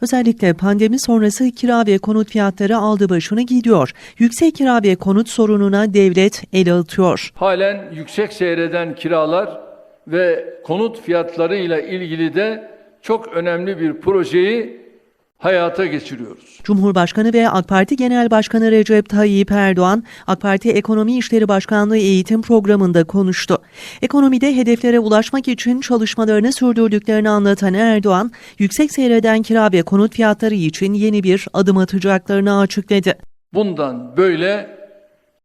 Özellikle pandemi sonrası kira ve konut fiyatları aldı başını gidiyor. Yüksek kira ve konut sorununa devlet el atıyor. Halen yüksek seyreden kiralar ve konut fiyatlarıyla ilgili de çok önemli bir projeyi hayata geçiriyoruz. Cumhurbaşkanı ve AK Parti Genel Başkanı Recep Tayyip Erdoğan, AK Parti Ekonomi İşleri Başkanlığı eğitim programında konuştu. Ekonomide hedeflere ulaşmak için çalışmalarını sürdürdüklerini anlatan Erdoğan, yüksek seyreden kira ve konut fiyatları için yeni bir adım atacaklarını açıkladı. Bundan böyle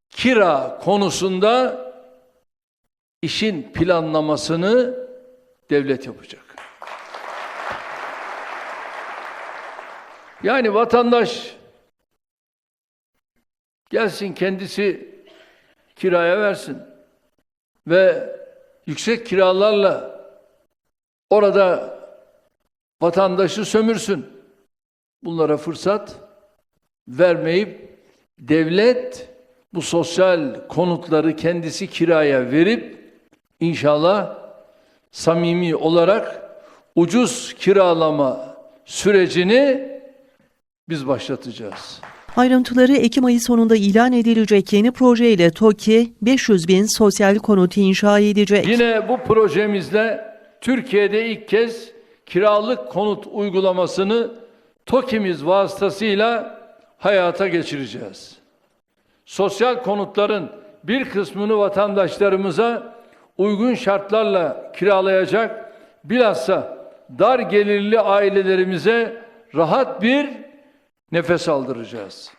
kira konusunda işin planlamasını devlet yapacak. Yani vatandaş gelsin kendisi kiraya versin ve yüksek kiralarla orada vatandaşı sömürsün. Bunlara fırsat vermeyip devlet bu sosyal konutları kendisi kiraya verip inşallah samimi olarak ucuz kiralama sürecini biz başlatacağız. Ayrıntıları Ekim ayı sonunda ilan edilecek yeni projeyle TOKİ 500 bin sosyal konut inşa edecek. Yine bu projemizle Türkiye'de ilk kez kiralık konut uygulamasını TOKİ'miz vasıtasıyla hayata geçireceğiz. Sosyal konutların bir kısmını vatandaşlarımıza uygun şartlarla kiralayacak, bilhassa dar gelirli ailelerimize rahat bir nefes aldıracağız.